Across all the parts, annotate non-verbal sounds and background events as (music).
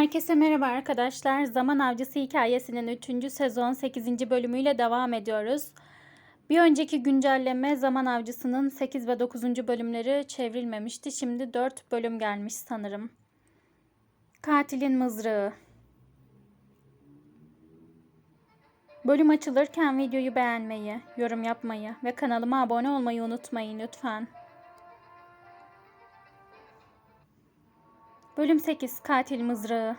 Herkese merhaba arkadaşlar. Zaman Avcısı hikayesinin 3. sezon 8. bölümüyle devam ediyoruz. Bir önceki güncelleme Zaman Avcısı'nın 8 ve 9. bölümleri çevrilmemişti. Şimdi 4 bölüm gelmiş sanırım. Katilin Mızrağı Bölüm açılırken videoyu beğenmeyi, yorum yapmayı ve kanalıma abone olmayı unutmayın lütfen. Bölüm 8 Katil Mızrağı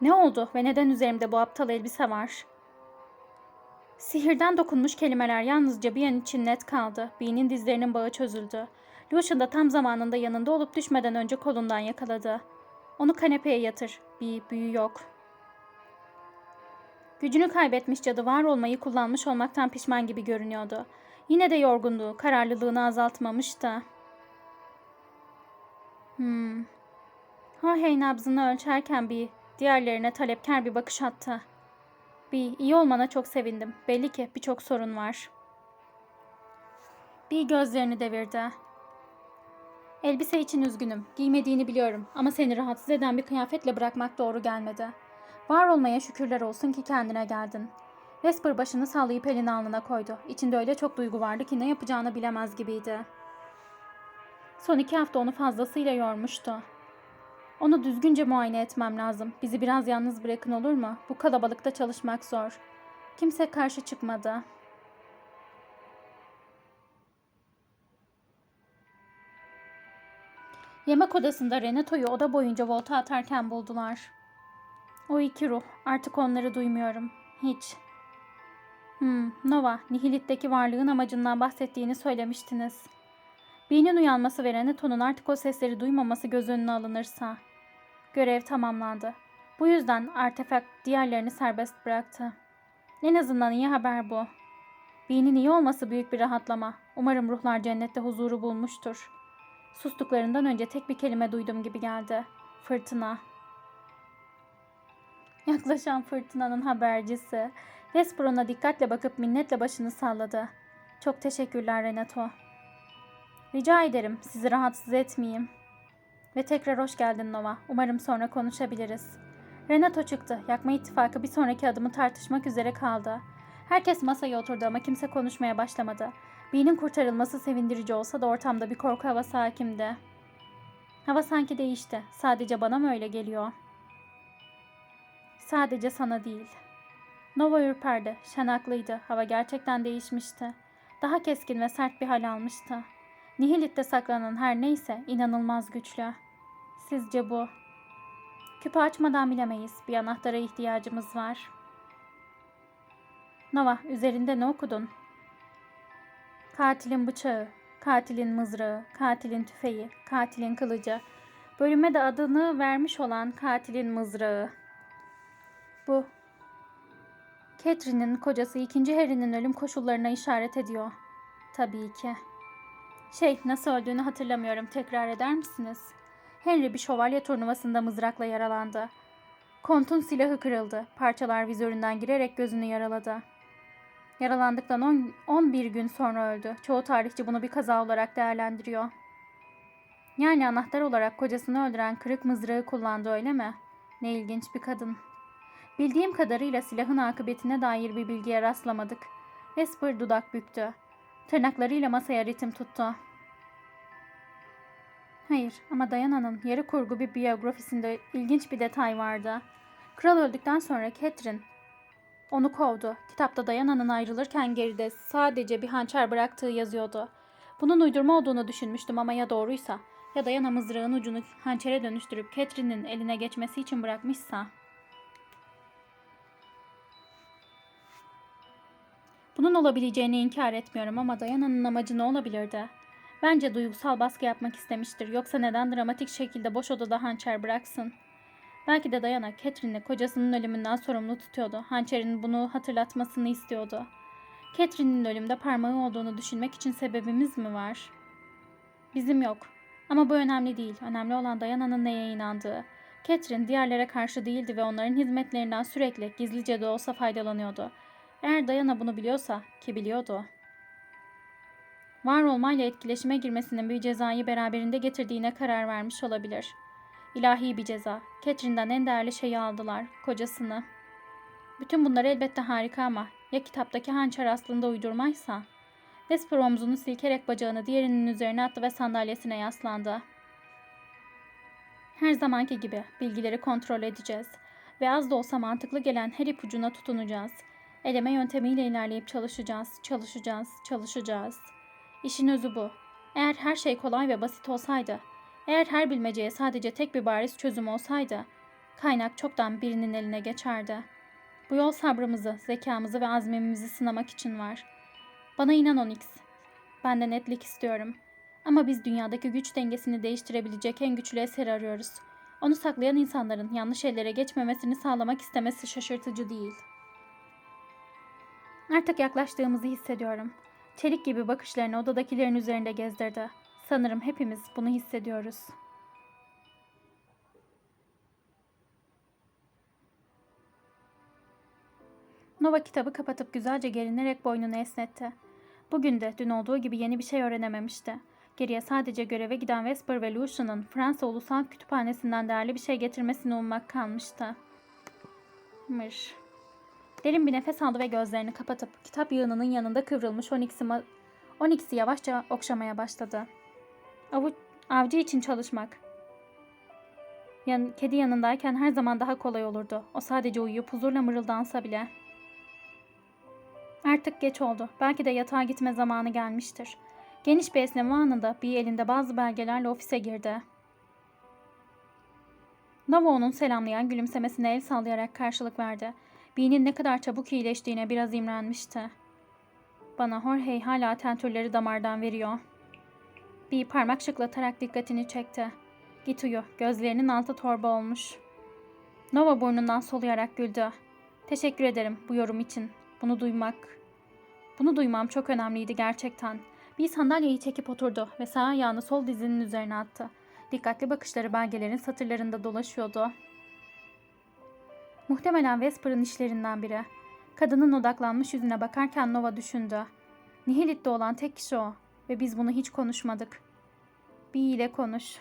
Ne oldu ve neden üzerimde bu aptal elbise var? Sihirden dokunmuş kelimeler yalnızca bir an için net kaldı. Bee'nin dizlerinin bağı çözüldü. Lucian da tam zamanında yanında olup düşmeden önce kolundan yakaladı. Onu kanepeye yatır. Bir büyü yok. Gücünü kaybetmiş cadı var olmayı kullanmış olmaktan pişman gibi görünüyordu. Yine de yorgunluğu, kararlılığını azaltmamıştı. Hmm. Ha hey nabzını ölçerken bir diğerlerine talepkar bir bakış attı. Bir iyi olmana çok sevindim. Belli ki birçok sorun var. Bir gözlerini devirdi. Elbise için üzgünüm. Giymediğini biliyorum ama seni rahatsız eden bir kıyafetle bırakmak doğru gelmedi. Var olmaya şükürler olsun ki kendine geldin. Vesper başını sallayıp elini alnına koydu. İçinde öyle çok duygu vardı ki ne yapacağını bilemez gibiydi. Son iki hafta onu fazlasıyla yormuştu. Onu düzgünce muayene etmem lazım. Bizi biraz yalnız bırakın olur mu? Bu kalabalıkta çalışmak zor. Kimse karşı çıkmadı. Yemek odasında Renato'yu oda boyunca volta atarken buldular. O iki ruh. Artık onları duymuyorum. Hiç. Hmm, Nova, Nihilit'teki varlığın amacından bahsettiğini söylemiştiniz. Bee'nin uyanması ve Renato'nun artık o sesleri duymaması göz önüne alınırsa. Görev tamamlandı. Bu yüzden artefakt diğerlerini serbest bıraktı. En azından iyi haber bu. Bee'nin iyi olması büyük bir rahatlama. Umarım ruhlar cennette huzuru bulmuştur. Sustuklarından önce tek bir kelime duydum gibi geldi. Fırtına. Yaklaşan fırtınanın habercisi. Vesper ona dikkatle bakıp minnetle başını salladı. Çok teşekkürler Renato. Rica ederim sizi rahatsız etmeyeyim. Ve tekrar hoş geldin Nova. Umarım sonra konuşabiliriz. Renato çıktı. Yakma ittifakı bir sonraki adımı tartışmak üzere kaldı. Herkes masaya oturdu ama kimse konuşmaya başlamadı. Bee'nin kurtarılması sevindirici olsa da ortamda bir korku havası hakimdi. Hava sanki değişti. Sadece bana mı öyle geliyor? Sadece sana değil. Nova ürperdi. Şen haklıydı. Hava gerçekten değişmişti. Daha keskin ve sert bir hal almıştı. Nihilit'te saklanan her neyse inanılmaz güçlü. Sizce bu? Küpü açmadan bilemeyiz. Bir anahtara ihtiyacımız var. Nova, üzerinde ne okudun? Katilin bıçağı, katilin mızrağı, katilin tüfeği, katilin kılıcı. Bölüme de adını vermiş olan katilin mızrağı. Bu. Catherine'in kocası ikinci Harry'nin ölüm koşullarına işaret ediyor. Tabii ki. Şey, nasıl öldüğünü hatırlamıyorum. Tekrar eder misiniz? Henry bir şövalye turnuvasında mızrakla yaralandı. Kont'un silahı kırıldı. Parçalar vizöründen girerek gözünü yaraladı. Yaralandıktan 10, 11 gün sonra öldü. Çoğu tarihçi bunu bir kaza olarak değerlendiriyor. Yani anahtar olarak kocasını öldüren kırık mızrağı kullandı öyle mi? Ne ilginç bir kadın. Bildiğim kadarıyla silahın akıbetine dair bir bilgiye rastlamadık. Vesper dudak büktü. Tırnaklarıyla masaya ritim tuttu. Hayır ama Diana'nın yarı kurgu bir biyografisinde ilginç bir detay vardı. Kral öldükten sonra Catherine onu kovdu. Kitapta Diana'nın ayrılırken geride sadece bir hançer bıraktığı yazıyordu. Bunun uydurma olduğunu düşünmüştüm ama ya doğruysa ya Diana mızrağın ucunu hançere dönüştürüp Catherine'in eline geçmesi için bırakmışsa. Bunun olabileceğini inkar etmiyorum ama Diana'nın amacı ne olabilirdi? Bence duygusal baskı yapmak istemiştir. Yoksa neden dramatik şekilde boş odada hançer bıraksın? Belki de Diana, Catherine'i kocasının ölümünden sorumlu tutuyordu. Hançerin bunu hatırlatmasını istiyordu. Catherine'in ölümde parmağı olduğunu düşünmek için sebebimiz mi var? Bizim yok. Ama bu önemli değil. Önemli olan Diana'nın neye inandığı. Catherine diğerlere karşı değildi ve onların hizmetlerinden sürekli gizlice de olsa faydalanıyordu. Eğer Diana bunu biliyorsa, ki biliyordu. Var olmayla etkileşime girmesinin bir cezayı beraberinde getirdiğine karar vermiş olabilir. İlahi bir ceza. Catherine'den en değerli şeyi aldılar. Kocasını. Bütün bunlar elbette harika ama ya kitaptaki hançer aslında uydurmaysa? Vesper omzunu silkerek bacağını diğerinin üzerine attı ve sandalyesine yaslandı. Her zamanki gibi bilgileri kontrol edeceğiz ve az da olsa mantıklı gelen her ipucuna tutunacağız. Eleme yöntemiyle ilerleyip çalışacağız, çalışacağız, çalışacağız. İşin özü bu. Eğer her şey kolay ve basit olsaydı, eğer her bilmeceye sadece tek bir bariz çözüm olsaydı, kaynak çoktan birinin eline geçerdi. Bu yol sabrımızı, zekamızı ve azmimizi sınamak için var. Bana inan Onyx. Ben de netlik istiyorum. Ama biz dünyadaki güç dengesini değiştirebilecek en güçlü eser arıyoruz. Onu saklayan insanların yanlış ellere geçmemesini sağlamak istemesi şaşırtıcı değil. Artık yaklaştığımızı hissediyorum. Çelik gibi bakışlarını odadakilerin üzerinde gezdirdi. Sanırım hepimiz bunu hissediyoruz. Nova kitabı kapatıp güzelce gerinerek boynunu esnetti. Bugün de dün olduğu gibi yeni bir şey öğrenememişti. Geriye sadece göreve giden Vesper ve Lucian'ın Fransa Ulusal Kütüphanesi'nden değerli bir şey getirmesini ummak kalmıştı. Mır. Derin bir nefes aldı ve gözlerini kapatıp kitap yığınının yanında kıvrılmış Onyx'i, Onyx'i yavaşça okşamaya başladı. Avu- avcı için çalışmak. Yan- kedi yanındayken her zaman daha kolay olurdu. O sadece uyuyup huzurla mırıldansa bile. Artık geç oldu. Belki de yatağa gitme zamanı gelmiştir. Geniş bir esneme anında bir elinde bazı belgelerle ofise girdi. Nova onun selamlayan gülümsemesine el sallayarak karşılık verdi. Bee'nin ne kadar çabuk iyileştiğine biraz imrenmişti. Bana Jorge hala tentürleri damardan veriyor. Bee parmak şıklatarak dikkatini çekti. Git uyu, gözlerinin altı torba olmuş. Nova burnundan soluyarak güldü. Teşekkür ederim bu yorum için. Bunu duymak. Bunu duymam çok önemliydi gerçekten. Bir sandalyeyi çekip oturdu ve sağ ayağını sol dizinin üzerine attı. Dikkatli bakışları belgelerin satırlarında dolaşıyordu. Muhtemelen Vesper'ın işlerinden biri. Kadının odaklanmış yüzüne bakarken Nova düşündü. Nihilit'te olan tek kişi o ve biz bunu hiç konuşmadık. Bir ile konuş.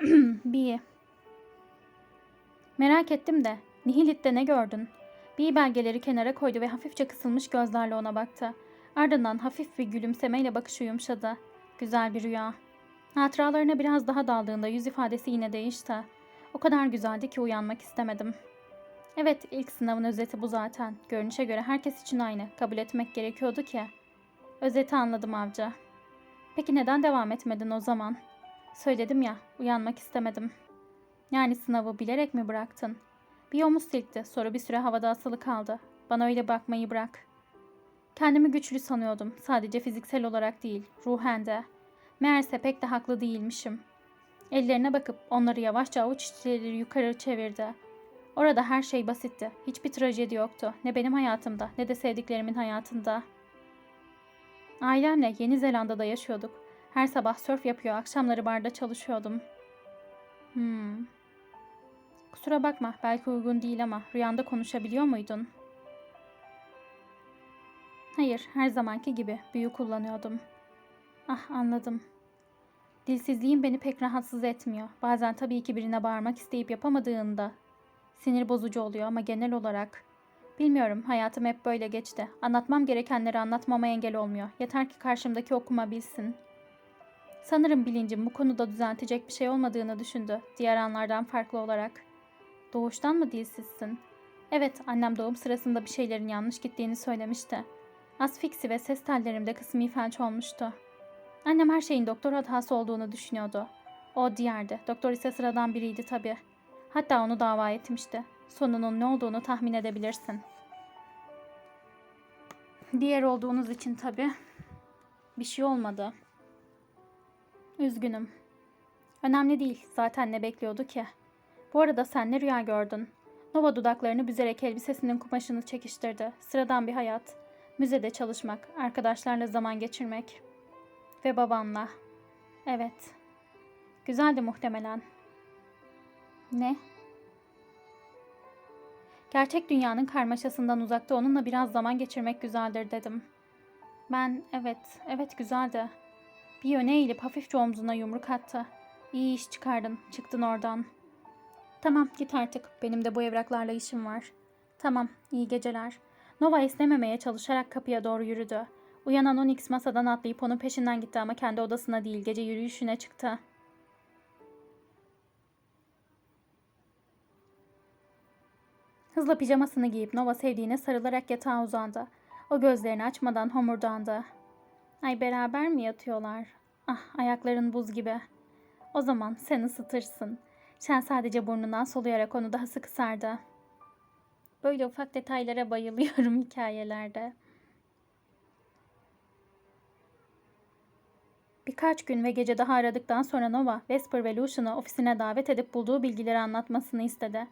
(clears throat) bir. Merak ettim de Nihilit'te ne gördün? Bir belgeleri kenara koydu ve hafifçe kısılmış gözlerle ona baktı. Ardından hafif bir gülümsemeyle bakışı yumuşadı. Güzel bir rüya. Hatıralarına biraz daha daldığında yüz ifadesi yine değişti. O kadar güzeldi ki uyanmak istemedim. Evet, ilk sınavın özeti bu zaten. Görünüşe göre herkes için aynı. Kabul etmek gerekiyordu ki. Özeti anladım avcı. Peki neden devam etmedin o zaman? Söyledim ya, uyanmak istemedim. Yani sınavı bilerek mi bıraktın? Bir omuz silkti, sonra bir süre havada asılı kaldı. Bana öyle bakmayı bırak. Kendimi güçlü sanıyordum, sadece fiziksel olarak değil, ruhen de. Meğerse pek de haklı değilmişim. Ellerine bakıp onları yavaşça avuç içleri yukarı çevirdi. Orada her şey basitti. Hiçbir trajedi yoktu. Ne benim hayatımda ne de sevdiklerimin hayatında. Ailemle Yeni Zelanda'da yaşıyorduk. Her sabah sörf yapıyor, akşamları barda çalışıyordum. Hmm. Kusura bakma, belki uygun değil ama rüyanda konuşabiliyor muydun? Hayır, her zamanki gibi büyü kullanıyordum. Ah, anladım. Dilsizliğim beni pek rahatsız etmiyor. Bazen tabii ki birine bağırmak isteyip yapamadığında sinir bozucu oluyor ama genel olarak bilmiyorum hayatım hep böyle geçti. Anlatmam gerekenleri anlatmama engel olmuyor. Yeter ki karşımdaki okuma bilsin. Sanırım bilincim bu konuda düzeltecek bir şey olmadığını düşündü diğer anlardan farklı olarak. Doğuştan mı dilsizsin? Evet, annem doğum sırasında bir şeylerin yanlış gittiğini söylemişti. Asfiksi ve ses tellerimde kısmi felç olmuştu. Annem her şeyin doktor hatası olduğunu düşünüyordu. O diğerdi. Doktor ise sıradan biriydi tabii. Hatta onu dava etmişti. Sonunun ne olduğunu tahmin edebilirsin. Diğer olduğunuz için tabii. Bir şey olmadı. Üzgünüm. Önemli değil. Zaten ne bekliyordu ki? Bu arada sen ne rüya gördün? Nova dudaklarını büzerek elbisesinin kumaşını çekiştirdi. Sıradan bir hayat. Müzede çalışmak, arkadaşlarla zaman geçirmek. Ve babanla. Evet. Güzeldi muhtemelen. Ne? Gerçek dünyanın karmaşasından uzakta onunla biraz zaman geçirmek güzeldir dedim. Ben evet, evet güzeldi. Bir yöne eğilip hafifçe omzuna yumruk attı. İyi iş çıkardın, çıktın oradan. Tamam git artık. Benim de bu evraklarla işim var. Tamam, iyi geceler. Nova esnememeye çalışarak kapıya doğru yürüdü. Uyanan Onyx masadan atlayıp onun peşinden gitti ama kendi odasına değil gece yürüyüşüne çıktı. Hızla pijamasını giyip Nova sevdiğine sarılarak yatağa uzandı. O gözlerini açmadan homurdandı. Ay beraber mi yatıyorlar? Ah ayakların buz gibi. O zaman sen ısıtırsın. Sen sadece burnundan soluyarak onu daha sıkı sardı. Böyle ufak detaylara bayılıyorum (laughs) hikayelerde. Birkaç gün ve gece daha aradıktan sonra Nova, Vesper ve Lucian'ı ofisine davet edip bulduğu bilgileri anlatmasını istedi.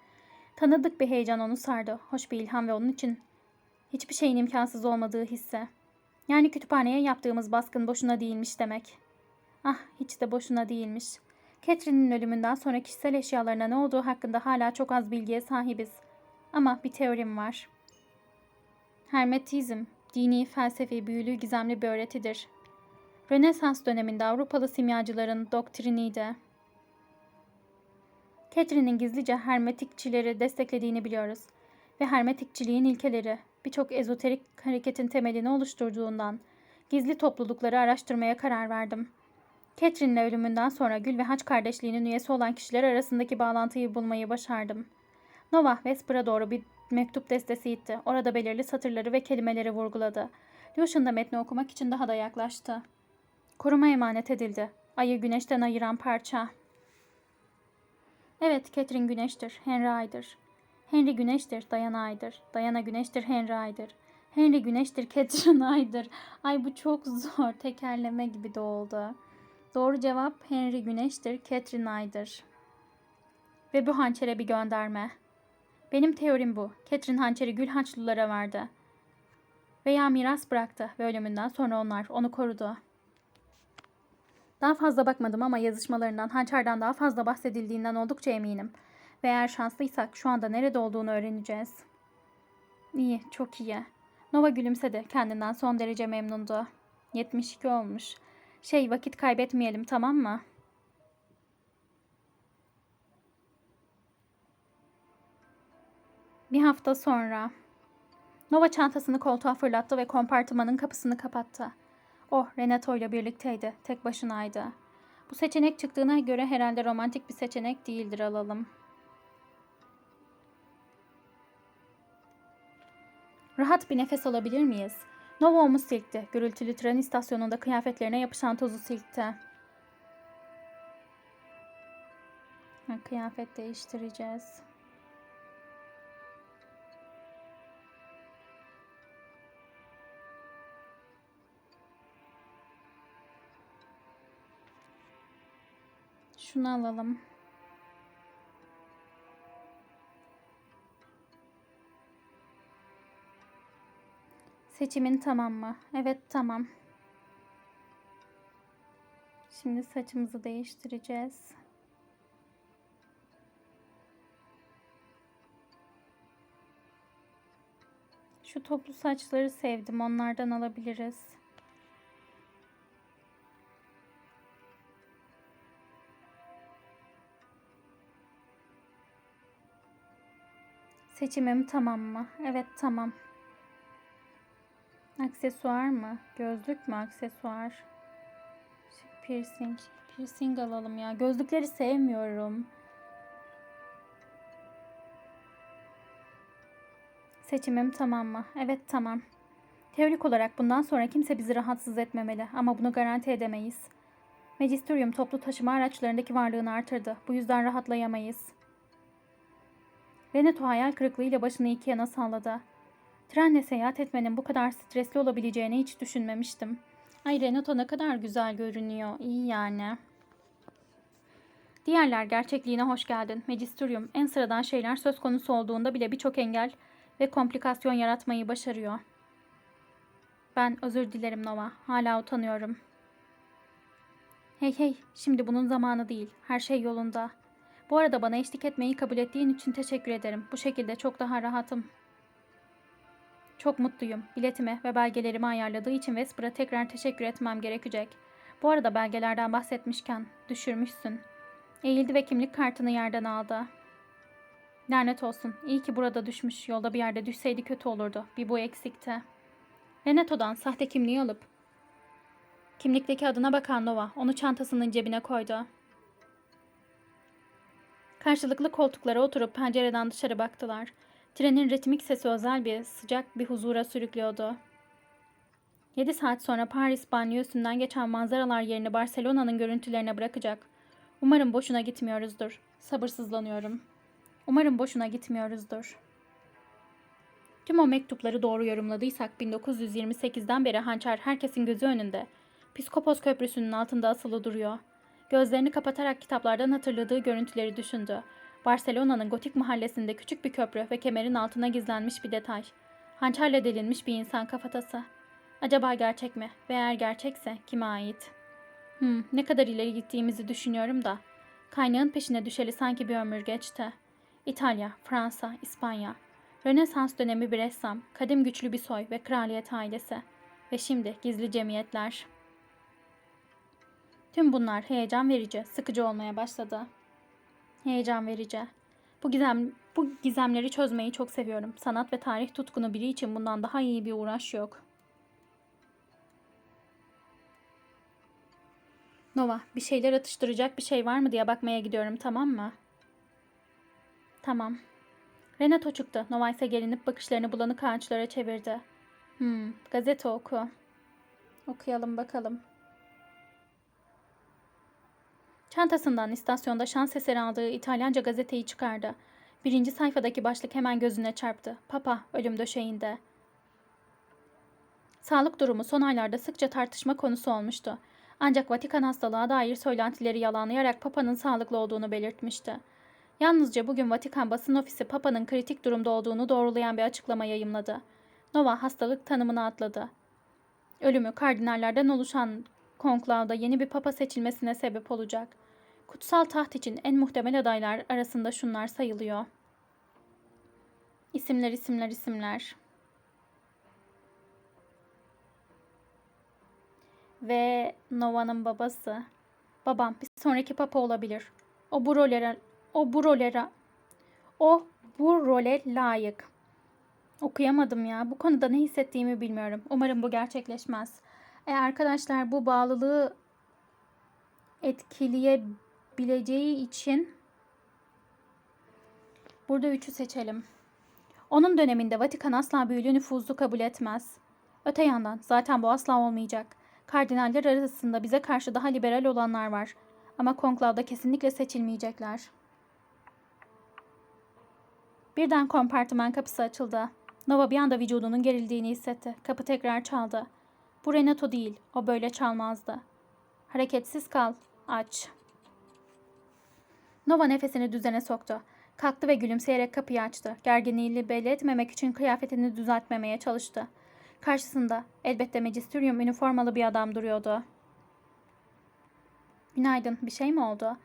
Tanıdık bir heyecan onu sardı. Hoş bir ilham ve onun için hiçbir şeyin imkansız olmadığı hisse. Yani kütüphaneye yaptığımız baskın boşuna değilmiş demek. Ah hiç de boşuna değilmiş. Catherine'in ölümünden sonra kişisel eşyalarına ne olduğu hakkında hala çok az bilgiye sahibiz. Ama bir teorim var. Hermetizm, dini, felsefi, büyülü, gizemli bir öğretidir. Rönesans döneminde Avrupalı simyacıların doktriniydi. Catherine'in gizlice hermetikçileri desteklediğini biliyoruz. Ve hermetikçiliğin ilkeleri birçok ezoterik hareketin temelini oluşturduğundan gizli toplulukları araştırmaya karar verdim. Catherine'le ölümünden sonra Gül ve Haç kardeşliğinin üyesi olan kişiler arasındaki bağlantıyı bulmayı başardım. Nova, Vesper'a doğru bir mektup destesi itti. Orada belirli satırları ve kelimeleri vurguladı. Lucian da metni okumak için daha da yaklaştı. Koruma emanet edildi. Ayı güneşten ayıran parça. Evet, Catherine güneştir, Henry aydır. Henry güneştir, Diana aydır. Diana güneştir, Henry aydır. Henry güneştir, Catherine (laughs) aydır. Ay bu çok zor, tekerleme gibi de oldu. Doğru cevap Henry güneştir, Catherine aydır. Ve bu hançere bir gönderme. Benim teorim bu. Catherine hançeri Gül Haçlılara verdi. Veya miras bıraktı ve ölümünden sonra onlar onu korudu. Daha fazla bakmadım ama yazışmalarından hançerden daha fazla bahsedildiğinden oldukça eminim. Ve eğer şanslıysak şu anda nerede olduğunu öğreneceğiz. İyi, çok iyi. Nova gülümsedi. Kendinden son derece memnundu. 72 olmuş. Şey vakit kaybetmeyelim tamam mı? Bir hafta sonra. Nova çantasını koltuğa fırlattı ve kompartımanın kapısını kapattı. Oh, Renato ile birlikteydi. Tek başınaydı. Bu seçenek çıktığına göre herhalde romantik bir seçenek değildir alalım. Rahat bir nefes alabilir miyiz? Nova omuz silkti. Gürültülü tren istasyonunda kıyafetlerine yapışan tozu silkti. Kıyafet değiştireceğiz. Şunu alalım. Seçimin tamam mı? Evet tamam. Şimdi saçımızı değiştireceğiz. Şu toplu saçları sevdim. Onlardan alabiliriz. Seçimim tamam mı? Evet tamam. Aksesuar mı? Gözlük mü aksesuar? Piercing. Piercing alalım ya. Gözlükleri sevmiyorum. Seçimim tamam mı? Evet tamam. Teorik olarak bundan sonra kimse bizi rahatsız etmemeli ama bunu garanti edemeyiz. Magisterium toplu taşıma araçlarındaki varlığını artırdı. Bu yüzden rahatlayamayız. Renato hayal kırıklığıyla başını iki yana salladı. Trenle seyahat etmenin bu kadar stresli olabileceğini hiç düşünmemiştim. Ay Renato ne kadar güzel görünüyor. İyi yani. Diğerler gerçekliğine hoş geldin. Magisterium en sıradan şeyler söz konusu olduğunda bile birçok engel ve komplikasyon yaratmayı başarıyor. Ben özür dilerim Nova. Hala utanıyorum. Hey hey, şimdi bunun zamanı değil. Her şey yolunda. Bu arada bana eşlik etmeyi kabul ettiğin için teşekkür ederim. Bu şekilde çok daha rahatım. Çok mutluyum. Biletimi ve belgelerimi ayarladığı için Vesper'a tekrar teşekkür etmem gerekecek. Bu arada belgelerden bahsetmişken düşürmüşsün. Eğildi ve kimlik kartını yerden aldı. Lanet olsun. İyi ki burada düşmüş. Yolda bir yerde düşseydi kötü olurdu. Bir bu eksikti. Renato'dan sahte kimliği alıp kimlikteki adına bakan Nova onu çantasının cebine koydu. Karşılıklı koltuklara oturup pencereden dışarı baktılar. Trenin ritmik sesi özel bir sıcak bir huzura sürüklüyordu. 7 saat sonra Paris banyosundan geçen manzaralar yerini Barcelona'nın görüntülerine bırakacak. Umarım boşuna gitmiyoruzdur. Sabırsızlanıyorum. Umarım boşuna gitmiyoruzdur. Tüm o mektupları doğru yorumladıysak 1928'den beri hançer herkesin gözü önünde. Piskopos Köprüsü'nün altında asılı duruyor. Gözlerini kapatarak kitaplardan hatırladığı görüntüleri düşündü. Barcelona'nın gotik mahallesinde küçük bir köprü ve kemerin altına gizlenmiş bir detay. Hançerle delinmiş bir insan kafatası. Acaba gerçek mi? Ve eğer gerçekse kime ait? Hmm, ne kadar ileri gittiğimizi düşünüyorum da. Kaynağın peşine düşeli sanki bir ömür geçti. İtalya, Fransa, İspanya. Rönesans dönemi bir ressam, kadim güçlü bir soy ve kraliyet ailesi. Ve şimdi gizli cemiyetler. Tüm bunlar heyecan verici, sıkıcı olmaya başladı. Heyecan verici. Bu gizem bu gizemleri çözmeyi çok seviyorum. Sanat ve tarih tutkunu biri için bundan daha iyi bir uğraş yok. Nova, bir şeyler atıştıracak bir şey var mı diye bakmaya gidiyorum, tamam mı? Tamam. Renato çıktı. Nova ise gelinip bakışlarını bulanık ağaçlara çevirdi. Hmm, gazete oku. Okuyalım bakalım. Çantasından istasyonda şans eseri aldığı İtalyanca gazeteyi çıkardı. Birinci sayfadaki başlık hemen gözüne çarptı. Papa ölüm döşeğinde. Sağlık durumu son aylarda sıkça tartışma konusu olmuştu. Ancak Vatikan hastalığa dair söylentileri yalanlayarak Papa'nın sağlıklı olduğunu belirtmişti. Yalnızca bugün Vatikan basın ofisi Papa'nın kritik durumda olduğunu doğrulayan bir açıklama yayımladı. Nova hastalık tanımını atladı. Ölümü kardinallerden oluşan konklavda yeni bir papa seçilmesine sebep olacak. Kutsal taht için en muhtemel adaylar arasında şunlar sayılıyor. İsimler, isimler, isimler. Ve Nova'nın babası. Babam bir sonraki papa olabilir. O bu rolere, o bu rolere, o bu role layık. Okuyamadım ya. Bu konuda ne hissettiğimi bilmiyorum. Umarım bu gerçekleşmez. E arkadaşlar bu bağlılığı etkileyebileceği için burada üçü seçelim. Onun döneminde Vatikan asla büyülü nüfuzu kabul etmez. Öte yandan zaten bu asla olmayacak. Kardinaller arasında bize karşı daha liberal olanlar var. Ama konklavda kesinlikle seçilmeyecekler. Birden kompartıman kapısı açıldı. Nova bir anda vücudunun gerildiğini hissetti. Kapı tekrar çaldı. Bu Renato değil. O böyle çalmazdı. Hareketsiz kal. Aç. Nova nefesini düzene soktu. Kalktı ve gülümseyerek kapıyı açtı. Gerginliğini belli etmemek için kıyafetini düzeltmemeye çalıştı. Karşısında elbette Magisterium üniformalı bir adam duruyordu. Günaydın. Bir şey mi oldu?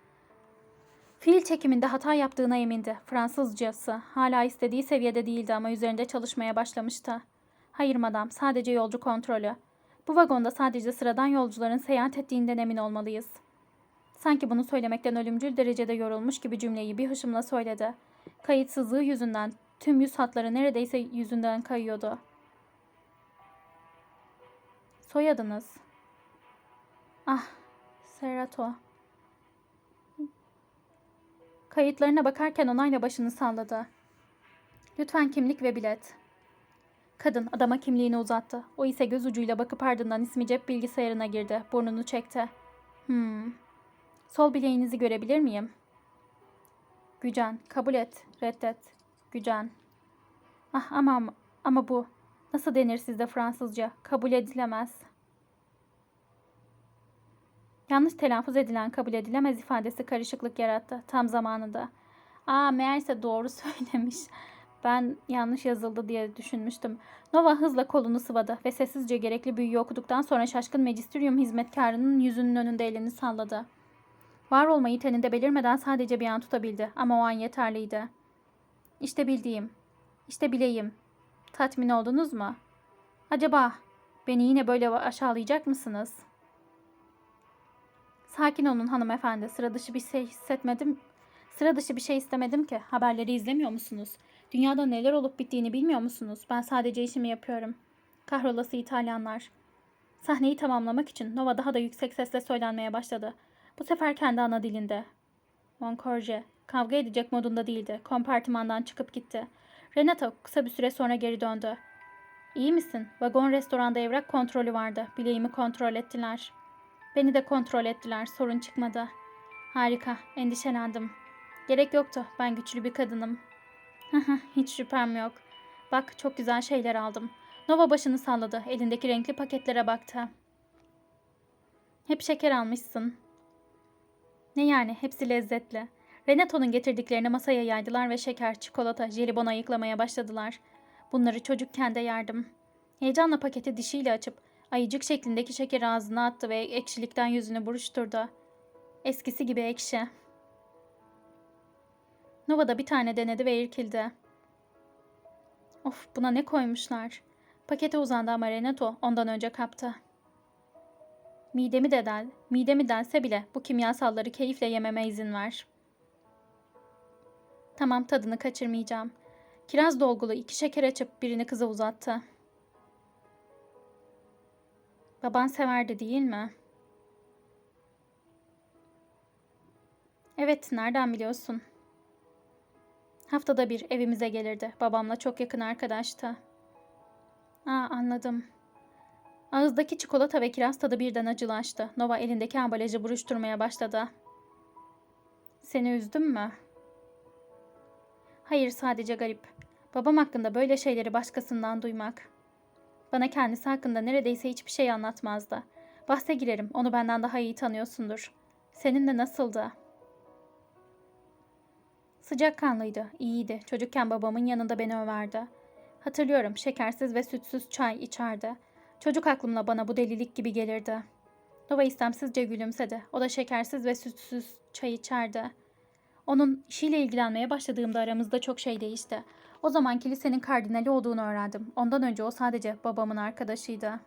Fiil çekiminde hata yaptığına emindi. Fransızcası hala istediği seviyede değildi ama üzerinde çalışmaya başlamıştı. Hayır madam, sadece yolcu kontrolü. Bu vagonda sadece sıradan yolcuların seyahat ettiğinden emin olmalıyız. Sanki bunu söylemekten ölümcül derecede yorulmuş gibi cümleyi bir hışımla söyledi. Kayıtsızlığı yüzünden tüm yüz hatları neredeyse yüzünden kayıyordu. Soyadınız. Ah, Serato. Kayıtlarına bakarken onayla başını salladı. Lütfen kimlik ve bilet. Kadın adama kimliğini uzattı. O ise göz ucuyla bakıp ardından ismi cep bilgisayarına girdi. Burnunu çekti. Hmm. Sol bileğinizi görebilir miyim? Gücen, kabul et, reddet. Gücen. Ah ama ama, bu. Nasıl denir sizde Fransızca? Kabul edilemez. Yanlış telaffuz edilen kabul edilemez ifadesi karışıklık yarattı tam zamanında. Aa meğerse doğru (laughs) söylemiş. Ben yanlış yazıldı diye düşünmüştüm. Nova hızla kolunu sıvadı ve sessizce gerekli büyüyü okuduktan sonra şaşkın Magisterium hizmetkarının yüzünün önünde elini salladı. Var olmayı teninde belirmeden sadece bir an tutabildi ama o an yeterliydi. İşte bildiğim, işte bileyim. Tatmin oldunuz mu? Acaba beni yine böyle aşağılayacak mısınız? Sakin olun hanımefendi. Sıra dışı bir şey hissetmedim. Sıra dışı bir şey istemedim ki. Haberleri izlemiyor musunuz? Dünyada neler olup bittiğini bilmiyor musunuz? Ben sadece işimi yapıyorum. Kahrolası İtalyanlar. Sahneyi tamamlamak için Nova daha da yüksek sesle söylenmeye başladı. Bu sefer kendi ana dilinde. Moncorje kavga edecek modunda değildi. Kompartımandan çıkıp gitti. Renato kısa bir süre sonra geri döndü. İyi misin? Vagon restoranda evrak kontrolü vardı. Bileğimi kontrol ettiler. Beni de kontrol ettiler. Sorun çıkmadı. Harika. Endişelendim. Gerek yoktu. Ben güçlü bir kadınım. Hiç şüphem yok. Bak çok güzel şeyler aldım. Nova başını salladı. Elindeki renkli paketlere baktı. Hep şeker almışsın. Ne yani? Hepsi lezzetli. Renato'nun getirdiklerini masaya yaydılar ve şeker, çikolata, jelibon ayıklamaya başladılar. Bunları çocukken de yerdim. Heyecanla paketi dişiyle açıp ayıcık şeklindeki şekeri ağzına attı ve ekşilikten yüzünü buruşturdu. Eskisi gibi ekşi. Nova da bir tane denedi ve irkildi. Of buna ne koymuşlar? Pakete uzandı ama Renato ondan önce kaptı. Midemi de del, midemi delse bile bu kimyasalları keyifle yememe izin ver. Tamam tadını kaçırmayacağım. Kiraz dolgulu iki şeker açıp birini kıza uzattı. Baban severdi değil mi? Evet, nereden biliyorsun? Haftada bir evimize gelirdi. Babamla çok yakın arkadaştı. Aa, anladım. Ağızdaki çikolata ve kiraz tadı birden acılaştı. Nova elindeki ambalajı buruşturmaya başladı. Seni üzdüm mü? Hayır, sadece garip. Babam hakkında böyle şeyleri başkasından duymak. Bana kendisi hakkında neredeyse hiçbir şey anlatmazdı. Bahse girerim, onu benden daha iyi tanıyorsundur. Seninle nasıldı? Sıcakkanlıydı, iyiydi. Çocukken babamın yanında beni överdi. Hatırlıyorum, şekersiz ve sütsüz çay içerdi. Çocuk aklımla bana bu delilik gibi gelirdi. Nova istemsizce gülümsedi. O da şekersiz ve sütsüz çay içerdi. Onun işiyle ilgilenmeye başladığımda aramızda çok şey değişti. O zaman kilisenin kardinali olduğunu öğrendim. Ondan önce o sadece babamın arkadaşıydı.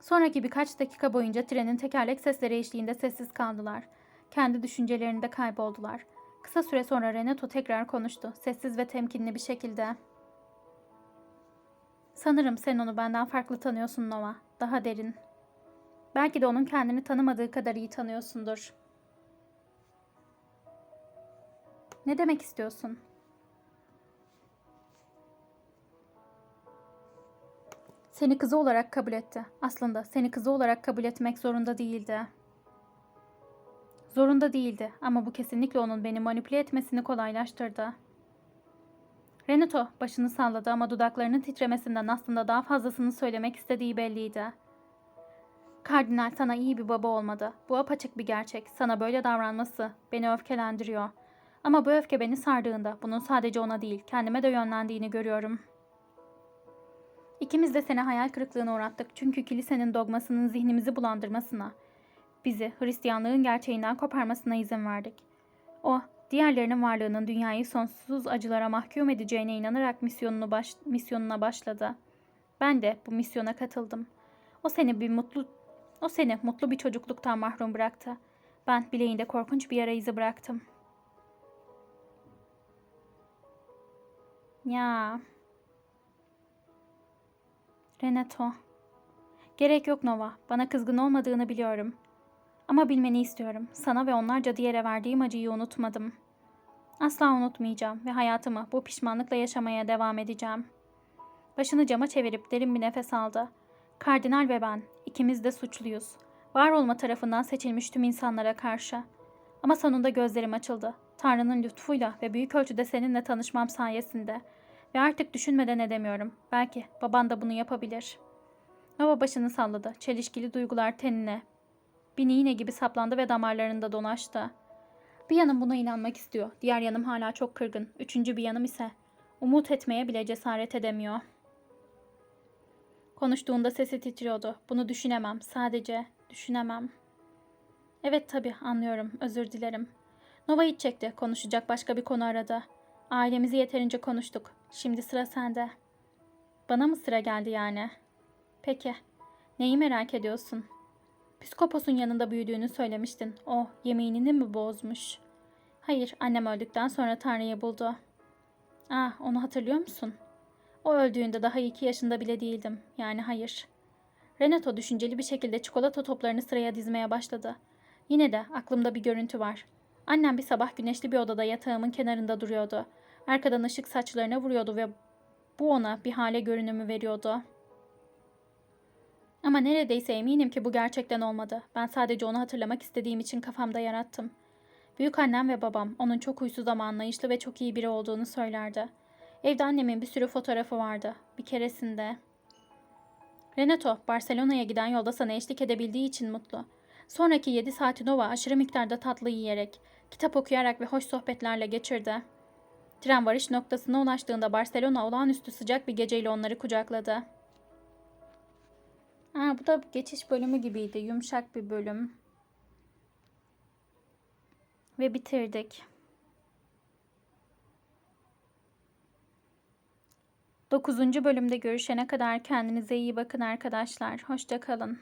Sonraki birkaç dakika boyunca trenin tekerlek sesleri eşliğinde sessiz kaldılar. Kendi düşüncelerinde kayboldular. Kısa süre sonra Renato tekrar konuştu. Sessiz ve temkinli bir şekilde. Sanırım sen onu benden farklı tanıyorsun Nova. Daha derin. Belki de onun kendini tanımadığı kadar iyi tanıyorsundur. Ne demek istiyorsun? Seni kızı olarak kabul etti. Aslında seni kızı olarak kabul etmek zorunda değildi. Zorunda değildi ama bu kesinlikle onun beni manipüle etmesini kolaylaştırdı. Renato başını salladı ama dudaklarının titremesinden aslında daha fazlasını söylemek istediği belliydi. Kardinal sana iyi bir baba olmadı. Bu apaçık bir gerçek. Sana böyle davranması beni öfkelendiriyor. Ama bu öfke beni sardığında bunun sadece ona değil kendime de yönlendiğini görüyorum. İkimiz de seni hayal kırıklığına uğrattık çünkü kilisenin dogmasının zihnimizi bulandırmasına, bizi Hristiyanlığın gerçeğinden koparmasına izin verdik. O, diğerlerinin varlığının dünyayı sonsuz acılara mahkum edeceğine inanarak misyonunu baş, misyonuna başladı. Ben de bu misyona katıldım. O seni bir mutlu o seni mutlu bir çocukluktan mahrum bıraktı. Ben bileğinde korkunç bir yara izi bıraktım. Ya. Renato. Gerek yok Nova. Bana kızgın olmadığını biliyorum. Ama bilmeni istiyorum. Sana ve onlarca diğere verdiğim acıyı unutmadım. Asla unutmayacağım ve hayatımı bu pişmanlıkla yaşamaya devam edeceğim. Başını cama çevirip derin bir nefes aldı. Kardinal ve ben, ikimiz de suçluyuz. Var olma tarafından seçilmiş tüm insanlara karşı. Ama sonunda gözlerim açıldı. Tanrı'nın lütfuyla ve büyük ölçüde seninle tanışmam sayesinde. Ve artık düşünmeden edemiyorum. Belki baban da bunu yapabilir. Nova başını salladı. Çelişkili duygular tenine. Bir iğne gibi saplandı ve damarlarında dolaştı. Bir yanım buna inanmak istiyor. Diğer yanım hala çok kırgın. Üçüncü bir yanım ise umut etmeye bile cesaret edemiyor. Konuştuğunda sesi titriyordu. Bunu düşünemem. Sadece düşünemem. Evet tabii anlıyorum. Özür dilerim. Nova iç çekti. Konuşacak başka bir konu aradı. Ailemizi yeterince konuştuk. Şimdi sıra sende. Bana mı sıra geldi yani? Peki. Neyi merak ediyorsun? Psikopos'un yanında büyüdüğünü söylemiştin. O yemeğini mi bozmuş? Hayır, annem öldükten sonra Tanrı'yı buldu. Ah, onu hatırlıyor musun? O öldüğünde daha iki yaşında bile değildim. Yani hayır. Renato düşünceli bir şekilde çikolata toplarını sıraya dizmeye başladı. Yine de aklımda bir görüntü var. Annem bir sabah güneşli bir odada yatağımın kenarında duruyordu. Arkadan ışık saçlarına vuruyordu ve bu ona bir hale görünümü veriyordu. Ama neredeyse eminim ki bu gerçekten olmadı. Ben sadece onu hatırlamak istediğim için kafamda yarattım. Büyük annem ve babam onun çok huysuz ama anlayışlı ve çok iyi biri olduğunu söylerdi. Evde annemin bir sürü fotoğrafı vardı. Bir keresinde... Renato, Barcelona'ya giden yolda sana eşlik edebildiği için mutlu. Sonraki 7 saati Nova aşırı miktarda tatlı yiyerek, kitap okuyarak ve hoş sohbetlerle geçirdi. Tren varış noktasına ulaştığında Barcelona olağanüstü sıcak bir geceyle onları kucakladı. Aa, bu da geçiş bölümü gibiydi. Yumuşak bir bölüm. Ve bitirdik. 9. bölümde görüşene kadar kendinize iyi bakın arkadaşlar. Hoşça kalın.